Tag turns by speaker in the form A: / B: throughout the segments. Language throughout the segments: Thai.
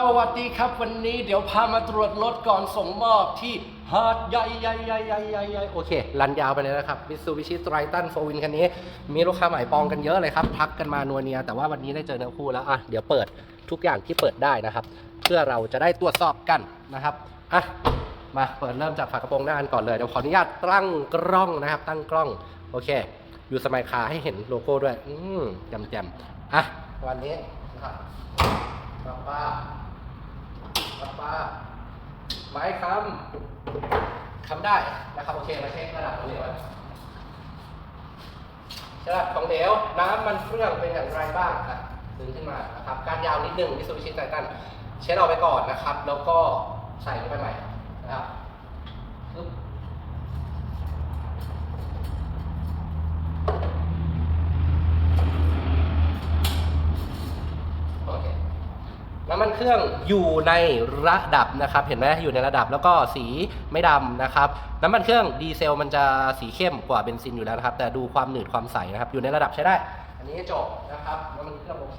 A: สวัสดีครับวันนี้เดี๋ยวพามาตรวจรถก่อนส่งมอบที่หาดใหญ่ใหญ่ใหญ่ใหญ่ใหญ่ใหญ่โอเครันยาวไปเลยนะครับมิ t ซูบิชิไตรตันโฟวินคันนี้ มีลูกค้าใหม่ปองกันเยอะเลยครับทักกันมานัวเนีย แต่ว่าวันนี้ได้เจอเนื้อคู่แล้วอะเดี๋ยวเปิดทุกอย่างที่เปิดได้นะครับ เพื่อเราจะได้ตรวจสอบกันนะครับอะมาเปิดเริ่มจากฝากระโปรงหน้ากันก่อนเลยเดี๋ยวขออนุญาตตั้งกล้องนะครับ ตั้งกล้องโอเค อยู่สมัยคาให้เห็นโลโก้ด้วย อืมแจมๆอะวันนี้นะครับป้า ป้าป้าไม้คำคำได้นะครับโอเคมาเช็คระดับของเหลวระดับของเหลวน้ำมันเครื่องเป็นอย่างไรบ้างอะดึงขึ้นมานะครับการยาวนิดนึงมิสูบิชิไททันเช็ดออกไปก่อนนะครับ แล้วก็ใส่ลงไปใหม่นะครับปึ๊บโอเค น้ำมันเครื่องอยู่ในระดับนะครับ เห็นไหมอยู่ในระดับแล้วก็สีไม่ดำนะครับน้ำมันเครื่องดีเซลมันจะสีเข้มกว่าเบนซินอยู่แล้วนะครับ แต่ดูความหนืดความใสนะครับ อยู่ในระดับใช้ได้ อันนี้จบนะครับน้ำมันเครื่องโอเค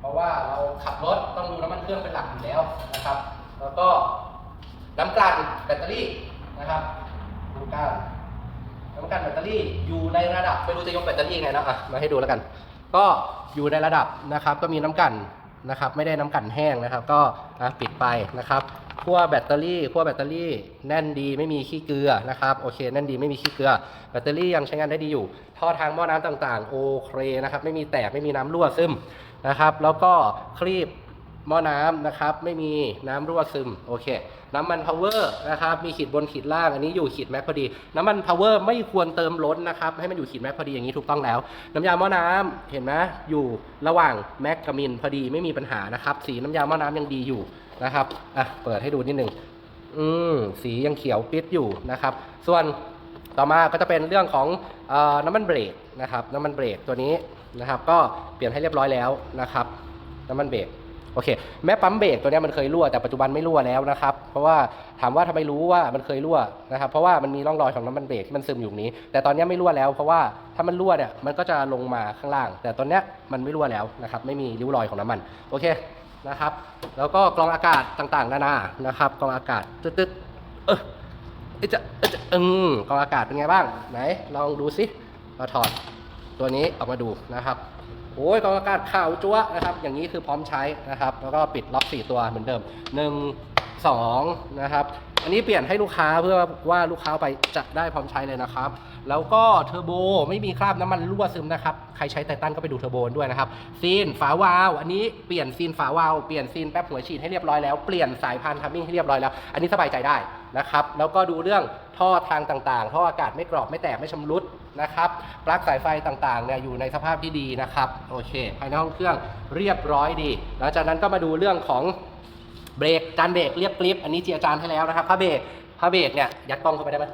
A: เพราะว่าเราขับรถต้องดูน้ำมันเครื่องเป็นหลักอยู่แล้วนะครับ แล้วก็น้ำกลั่นแบตเตอรี่นะครับน้ำกลั่นน้ำกลั่นแบตเตอรี่อยู่ในระดับไม่รู้จะยกแบตเตอรี่ไงนะอะมาให้ดูแล้วกัน ก็อยู่ในระดับนะครับ ก็มีน้ำกลั่น นะครับไม่ได้น้ำกันแห้งนะครับ ก็ปิดไปนะครับขั้วแบตเตอรี่ขั้วแบตเตอรี่แน่นดีไม่มีขี้เกลือนะครับโอเคแน่นดีไม่มีขี้เกลือ แบตเตอรี่ยังใช้งานได้ดีอยู่ ท่อทางหม้อน้ำต่างๆ โอเคนะครับไม่มีแตกไม่มีน้ำรั่วซึมนะครับแล้วก็คลีบ หม้อน้ำนะครับ ไม่มีน้ำรั่วซึม โอเค น้ำมันพาวเวอร์นะครับ มีขีดบนขีดล่าง อันนี้อยู่ขีดแม็กพอดี น้ำมันพาวเวอร์ไม่ควรเติมล้นนะครับ ให้มันอยู่ขีดแม็กพอดีอย่างนี้ถูกต้องแล้ว น้ำยาหม้อน้ำเห็นไหมอยู่ระหว่างแม็กกับมินพอดีไม่มีปัญหานะครับ สีน้ำยาหม้อน้ำยังดีอยู่นะครับ อะ เปิดให้ดูนิดนึงอืม สียังเขียวปิดอยู่นะครับ ส่วนต่อมาก็จะเป็นเรื่องของอน้ำมันเบรกนะครับ น้ำมันเบรกตัวนี้นะครับ ก็เปลี่ยนให้เรียบร้อยแล้วนะครับ น้ำมันเบรก โอเค แม้ปั๊มเบรกตัวนี้มันเคยรั่วแต่ปัจจุบันไม่รั่วแล้วนะครับ เพราะว่าถามว่าทำไมรู้ว่ามันเคยรั่วนะครับ เพราะว่ามันมีร่องรอยของน้ำมันเบรกที่มันซึมอยู่นี้ แต่ตอนนี้ไม่รั่วแล้ว เพราะว่าถ้ามันรั่วเนี่ยมันก็จะลงมาข้างล่าง แต่ตอนนี้มันไม่รั่วแล้วนะครับ ไม่มีริ้วรอยของน้ำมัน โอเคนะครับ แล้วก็กรองอากาศต่างๆนานานะครับกรองอากาศตึ๊ดๆเออเอ๊ะจะเอ๊ะจะอืมกรองอากาศเป็นไงบ้างไหนลองดูสิเราถอดตัวนี้ออกมาดูนะครับ โอ้ยกองอากาศข่าวจั๊วนะครับ อย่างนี้คือพร้อมใช้นะครับ แล้วก็ปิดล็อก 4 ตัวเหมือนเดิม 1 2 นะครับ อันนี้เปลี่ยนให้ลูกค้าเพื่อว่าลูกค้าไปจะได้พร้อมใช้เลยนะครับ แล้วก็เทอร์โบไม่มีคราบน้ำมันรั่วซึมนะครับ ใครใช้ไททันก็ไปดูเทอร์โบด้วยนะครับ ซีนฝาวาล์วอันนี้เปลี่ยนซีนฝาวาล์วเปลี่ยนซีนแป๊บหัวฉีดให้เรียบร้อยแล้ว เปลี่ยนสายพานทัมมิ่งให้เรียบร้อยแล้ว อันนี้สบายใจได้นะครับ แล้วก็ดูเรื่องท่อทางต่างๆ ท่ออากาศไม่กรอบไม่แตกไม่ชำรุด นะครับ ปลั๊กสายไฟต่างๆเนี่ยอยู่ในสภาพที่ดีนะครับ โอเค ภายในห้องเครื่องเรียบร้อยดี หลังจากนั้นก็มาดูเรื่องของเบรกจานเบรกเรียบกริบอันนี้เจียจานให้แล้วนะครับผ้าเบรกผ้าเบรกเนี่ยยัดกล้องเข้าไปได้ไหม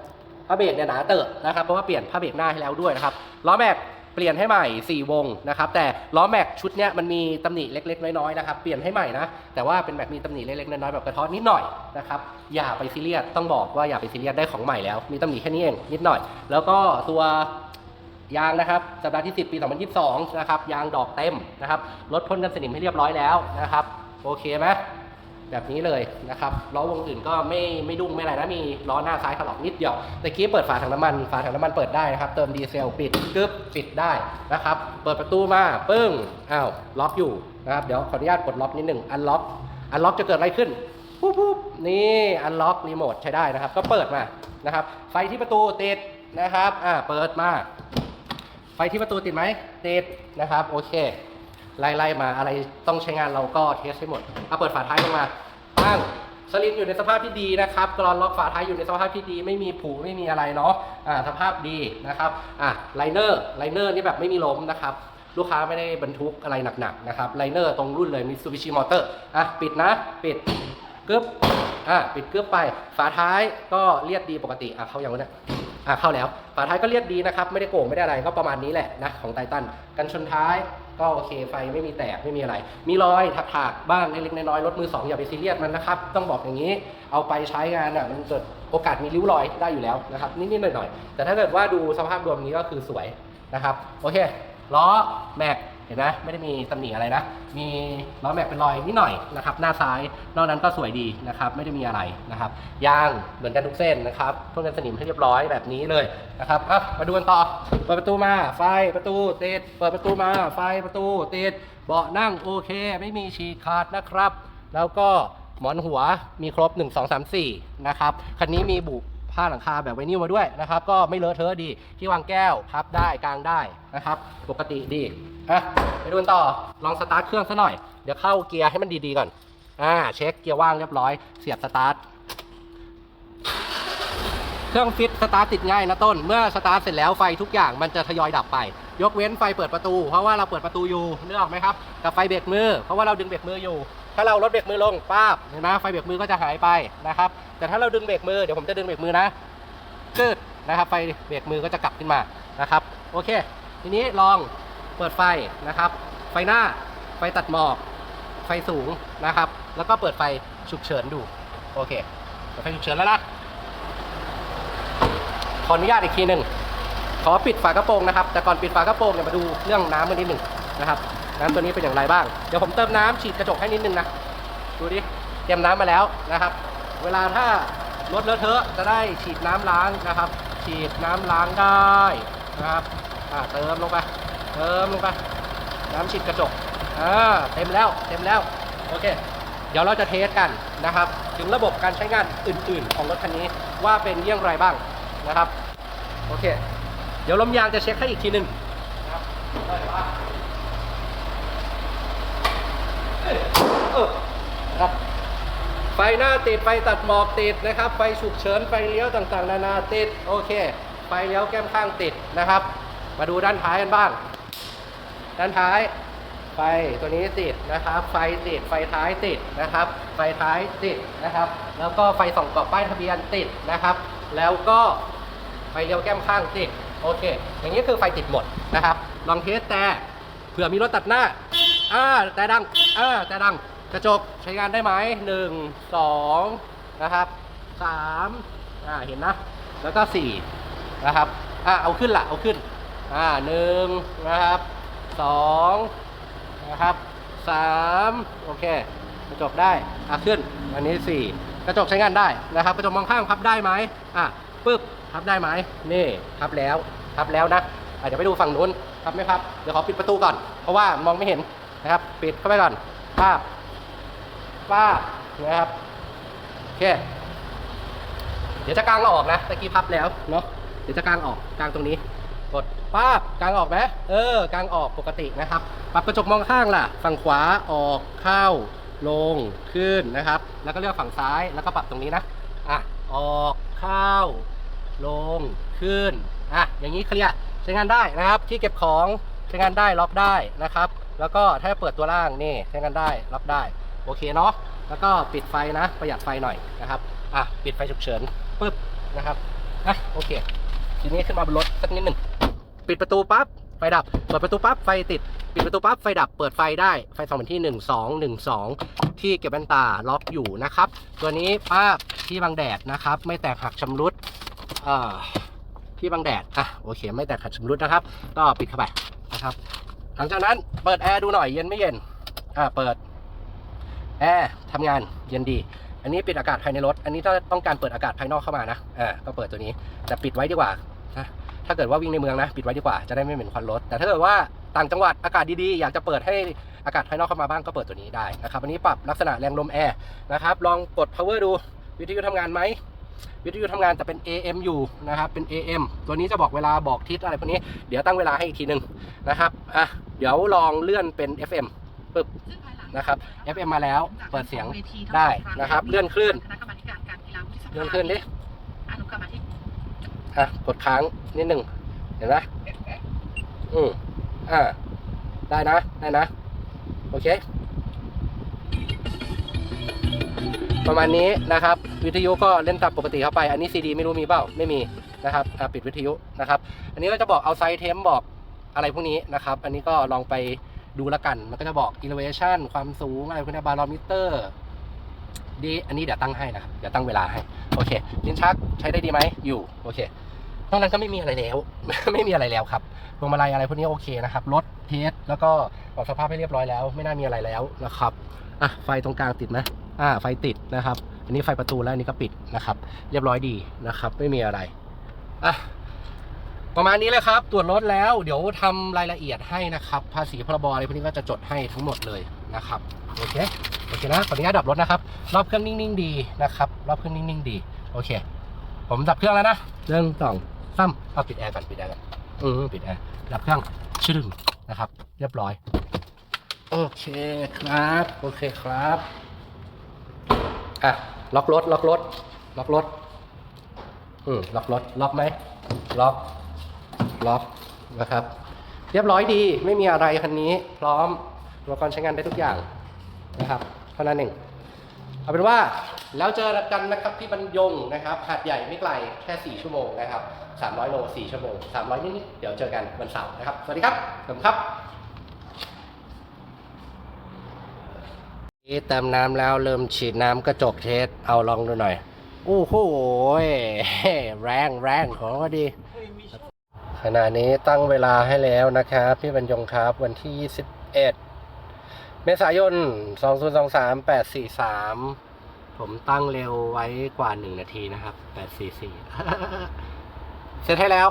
A: ผ้าเบรกเนี่ยหนาเตอะนะครับเพราะว่าเปลี่ยนผ้าเบรกหน้าให้แล้วด้วยนะครับล้อแม็ก ปลี่ยนให้ใหม่ 4 วงนะครับแต่ล้อแม็กชุดเนี้ยมันมีตำหนิเล็ก ๆ น้อยๆนะครับเปลี่ยนให้ใหม่นะแต่ว่าเป็นแบบมีตำหนิเล็กๆน้อยๆแบบกระท้อนนิดหน่อยนะครับอย่าไปซีเรียสต้องบอกว่าอย่าไปซีเรียสได้ของใหม่แล้ว มีตำหนิแค่นี้เองนิดหน่อย แล้วก็ตัวยางนะครับสัปดาห์ที่ 10 ปี 2022 นะครับยางดอกเต็มนะครับรถพ่นกันสนิมให้เรียบร้อยแล้วนะครับโอเคไหม แบบนี้เลยนะครับล้อวงอื่นก็ไม่ไม่ดุ้งไม่อะไรนะมีล้อหน้าซ้ายถลอกนิดเดียวแต่กี้เปิดฝาถังน้ำมันฝาถังน้ำมันเปิดได้นะครับ เติมดีเซลปิดกึ๊บปิดได้นะครับ เปิดประตูมาปึ้งอ้าวล็อกอยู่นะครับเดี๋ยวขออนุญาตปลดล็อกนิดหนึ่งอันล็อกอันล็อกจะเกิดอะไรขึ้นปุ๊บปุ๊บนี่อันล็อกรีโมทใช้ได้นะครับ ก็เปิดมานะครับ ไฟที่ประตูติดนะครับอ่าเปิดมา ไฟที่ประตูติดไหมติดนะครับโอเค ไล่ไล่มาอะไรต้องใช้งานเราก็เทสให้หมดเอาเปิดฝาท้ายลงมาตั้งสลิงอยู่ในสภาพที่ดีนะครับกรอนล็อกฝาท้ายอยู่ในสภาพที่ดี ไม่มีผุไม่มีอะไรเนาะอ่าสภาพดีนะครับอะไลเนอร์ไลเนอร์นี่แบบไม่มีล้มนะครับลูกค้าไม่ได้บรรทุกอะไรหนักๆนะครับไลเนอร์ตรงรุ่นเลย Mitsubishi Motor อะปิดนะ ปิดกึ๊บอะปิดกึ๊บไป ฝาท้ายก็เลียดดีปกติอะเข้าอย่างนี่ยอะเข้าแล้ว ฝาท้ายก็เรียบดีนะครับ ไม่ได้โก่งไม่ได้อะไรก็ประมาณนี้แหละนะของไททันกันชนท้าย ก็โอเคไฟไม่มีแตกไม่มีอะไร มีรอยถักๆบ้างเล็กๆน้อยๆรถมือสองอย่าไปซีเรียสมันนะครับ ต้องบอกอย่างนี้ เอาไปใช้งานอะมันเกิดโอกาสมีริ้วรอยได้อยู่แล้วนะครับนิดๆหน่อยๆแต่ถ้าเกิดว่าดูสภาพรวมนี้ก็คือสวยนะครับโอเคล้อแม็ก เห็นไหมไม่ได้มีตำหนิอะไรนะ มีล้อแม็กเป็นรอยนิดหน่อยนะครับ หน้าซ้าย นอกนั้นก็สวยดีนะครับ ไม่ได้มีอะไรนะครับ ยางเหมือนกันทุกเส้นนะครับพ่นกันสนิมให้เรียบร้อยแบบนี้เลยนะครับอะมาดูกันต่อ เปิดประตูมา ไฟประตูติด เปิดประตูมา ไฟประตูติด เบาะนั่งโอเค ไม่มีฉีกขาดนะครับ แล้วก็หมอนหัวมีครบ 1 2 3 4 นะครับ คันนี้มีบุ ผ้าหลังคาแบบไวนิลมาด้วยนะครับ ก็ไม่เลอะเทอะดี ที่วางแก้วพับได้กลางได้นะครับ ปกติดีอะไปดูกันต่อลองสตาร์ทเครื่องซะหน่อยเดี๋ยวเข้าเกียร์ให้มันดีๆก่อนอ่าเช็คเกียร์ว่างเรียบร้อยเสียบสตาร์ทเครื่องฟิตสตาร์ทติดง่ายนะต้น เมื่อสตาร์ทเสร็จแล้วไฟทุกอย่างมันจะทยอยดับไป ยกเว้นไฟเปิดประตู เพราะว่าเราเปิดประตูอยู่นึกออกไหมครับ กับไฟเบรกมือ เพราะว่าเราดึงเบรกมืออยู่ ถ้าเราลดเบรกมือลงป้าบเห็นไหมไฟเบรกมือก็จะหายไปนะครับ แต่ถ้าเราดึงเบรกมือเดี๋ยวผมจะดึงเบรกมือนะกึดนะครับ ไฟเบรกมือก็จะกลับขึ้นมานะครับ โอเค ทีนี้ลองเปิดไฟนะครับ ไฟหน้าไฟตัดหมอก ไฟสูงนะครับ แล้วก็เปิดไฟฉุกเฉินดูโอเคเปิดไฟฉุกเฉินแล้วนะขออนุญาตอีกทีหนึ่งขอปิดฝากระโปรงนะครับ แต่ก่อนปิดฝากระโปรงเนี่ยมาดูเรื่องน้ำกันนิดหนึ่งนะครับ น้ำตัวนี้เป็นอย่างไรบ้าง เดี๋ยวผมเติมน้ำฉีดกระจกให้นิดนึงนะ ดูดิ เตรียมน้ำมาแล้วนะครับ เวลาถ้ารถเลอะเทอะจะได้ฉีดน้ำล้างนะครับ ฉีดน้ำล้างได้นะครับอ่าเติมลงไป เติมลงไป น้ำฉีดกระจกอ่าเต็มแล้ว เต็มแล้ว โอเค เดี๋ยวเราจะเทสกันนะครับ ถึงระบบการใช้งานอื่น ๆ ของรถคันนี้ว่าเป็นเยี่ยงไรบ้างนะครับ โอเค เดี๋ยวลมยางจะเช็คให้อีกทีหนึ่งนะครับได้ว่าเอ้ยเออ นะครับ ไฟหน้าติด ไฟตัดหมอกติดนะครับ ไฟฉุกเฉิน ไฟเลี้ยวต่างๆ นานาติด โอเค ไฟเลี้ยวแก้มข้างติดนะครับ มาดูด้านท้ายกันบ้าง ด้านท้าย ไฟตัวนี้ติดนะครับ ไฟติด ไฟท้ายติดนะครับ ไฟท้ายติดนะครับ แล้วก็ไฟส่องกรอบป้ายทะเบียนติดนะครับ แล้วก็ไฟเลี้ยวแก้มข้างติด โอเค อย่างนี้คือไฟติดหมดนะครับ ลองเทสแต่เผื่อมีรถตัดหน้าอ่าแต่ดังอ่าแต่ดัง กระจกใช้งานได้ไหมหนึ่งสองนะครับสามอ่าเห็นนะ แล้วก็สี่นะครับอ่าเอาขึ้นละเอาขึ้นอ่าหนึ่งนะครับสองนะครับสามโอเค กระจกได้อะขึ้น อันนี้สี่กระจกใช้งานได้นะครับ กระจกมองข้างพับได้ไหมอะปึ๊บพับได้ไหมนี่พับแล้วพับแล้วนะอะเดี๋ยวไปดูฝั่งนู้นพับไหมพับ เดี๋ยวขอปิดประตูก่อน เพราะว่ามองไม่เห็นนะครับ ปิดเข้าไปก่อนป้าบ ป้าบนะครับโอเคเดี๋ยวจะกางออกนะตะกี้พับแล้วเนาะเดี๋ยวจะกางออกกางตรงนี้ กดป้าบกางออกไหมเออกางออกปกตินะครับ ปรับกระจกมองข้างล่ะ ฝั่งขวาออกเข้าลงขึ้นนะครับ แล้วก็เลือกฝั่งซ้ายแล้วก็ปรับตรงนี้นะอะออกเข้าลงขึ้นอะอย่างนี้เคลียร์ใช้งานได้นะครับที่เก็บของใช้งานได้ล็อกได้นะครับ แล้วก็ถ้าเปิดตัวล่างนี่ใช้งานได้ล็อกได้ โอเคเนาะแล้วก็ปิดไฟนะประหยัดไฟหน่อยนะครับอะปิดไฟฉุกเฉินปึ๊บนะครับอะโอเค ทีนี้ขึ้นมาบนรถสักนิดหนึ่งปิดประตูปั๊บไฟดับเปิดประตูปั๊บไฟติด ปิดประตูปั๊บไฟดับเปิดไฟได้ไฟสองเป็นที่1 2 1 2ที่เก็บแว่นตาล็อกอยู่นะครับ ตัวนี้ป้าที่บังแดดนะครับ ไม่แตกหักชำรุดอ่าที่บังแดดอะโอเค ไม่แตกหักชำรุดนะครับ ก็ปิดเข้าไปนะครับ หลังจากนั้นเปิดแอร์ดูหน่อยเย็นไม่เย็นอ่าเปิด แอร์ทำงานเย็นดี อันนี้ปิดอากาศภายในรถ อันนี้ถ้าต้องการเปิดอากาศภายนอกเข้ามานะอ่าก็เปิดตัวนี้แต่ปิดไว้ดีกว่าถ้าเกิดว่าวิ่งในเมืองนะ ปิดไว้ดีกว่าจะได้ไม่เหม็นควันรถ แต่ถ้าเกิดว่าต่างจังหวัดอากาศดีๆ อยากจะเปิดให้อากาศภายนอกเข้ามาบ้างก็เปิดตัวนี้ได้นะครับอันนี้ปรับลักษณะแรงลมแอร์นะครับลองกด power ดูวิทยุทำงานไหมวิทยุทำงานแต่เป็น AM อยู่นะครับเป็น AM ตัวนี้จะบอกเวลาบอกทิศอะไรพวกนี้เดี๋ยวตั้งเวลาให้อีกทีหนึ่งนะครับอะเดี๋ยวลองเลื่อนเป็น FM ปึ๊บ นะครับ FM มาแล้วเปิดเสียงได้นะครับ เลื่อนคลื่น
B: คณะกรรมาธิการการกีฬาวุฒิสภา
A: เลื่อนคลื่นดิ
B: อนุกรรมาธิ
A: อะกดค้างนิดหนึ่งเห็นไหมอืมอ่าได้นะ ได้นะ โอเค ประมาณนี้นะครับ วิทยุก็เล่นตามปกติเข้าไป อันนี้ซีดีไม่รู้มีเปล่า ไม่มีนะครับอะปิดวิทยุนะครับ อันนี้ก็จะบอกเอาไซเทมบอกอะไรพวกนี้นะครับ อันนี้ก็ลองไป ดูแล้วกัน มันก็จะบอก elevation ความสูงอะไรพวกนี้บารอมิเตอร์ดีอันนี้เดี๋ยวตั้งให้นะครับ เดี๋ยวตั้งเวลาให้ โอเค ลิ้นชักใช้ได้ดีไหมอยู่ โอเคนอกนั้นก็ไม่มีอะไรแล้ว ไม่มีอะไรแล้วครับพวงมาลัยอะไรพวกนี้โอเคนะครับ รถเทสแล้วก็ออกสภาพให้เรียบร้อยแล้ว ไม่น่ามีอะไรแล้วนะครับ อะ ไฟตรงกลางติดไหมอ่า ไฟติดนะครับ อันนี้ไฟประตูแล้วอันนี้ก็ปิดนะครับ เรียบร้อยดีนะครับ ไม่มีอะไร อะ ประมาณนี้เลยครับ ตรวจรถแล้ว เดี๋ยวทำรายละเอียดให้นะครับ ภาษีพรบอะไรพวกนี้ก็จะจดให้ทั้งหมดเลยนะครับ โอเค โอเคนะ ขออนุญาตดับรถนะครับ รอบเครื่องนิ่งๆดีนะครับ รอบเครื่องนิ่งๆดี โอเค ผมดับเครื่องแล้วนะเรื่องสองซ้ำเอาปิดแอร์ก่อนปิดแอร์ก่อนอืมปิดแอร์ดับเครื่องชึ่งนะครับ เรียบร้อย โอเคครับ โอเคครับ อะ ล็อกรถ ล็อกรถ ล็อกรถ อืมล็อกรถ ล็อกไหม ล็อก ล็อกนะครับ เรียบร้อยดีไม่มีอะไรคันนี้ พร้อมอุปกรณ์ใช้งานได้ทุกอย่างนะครับเท่านั้นเองเอาเป็นว่าแล้วเจอกันนะครับที่บรรยงนะครับหาดใหญ่ไม่ไกลแค่ 4 ชั่วโมงนะครับ 300 โล 4 ชั่วโมง 300 นิดๆเดี๋ยวเจอกันวันเสาร์นะครับ สวัสดีครับผมครับเติมน้ำแล้วเริ่มฉีดน้ำกระจกเทสเอาลองดูหน่อย โอ้โหแรงแรงของก็ดี ขณะนี้ตั้งเวลาให้แล้วนะครับพี่บรรยงครับวันที่ 21 เมษายน 2023-843 ผมตั้งเร็วไว้กว่า 1 นาทีนะครับ 844 เสร็จให้แล้ว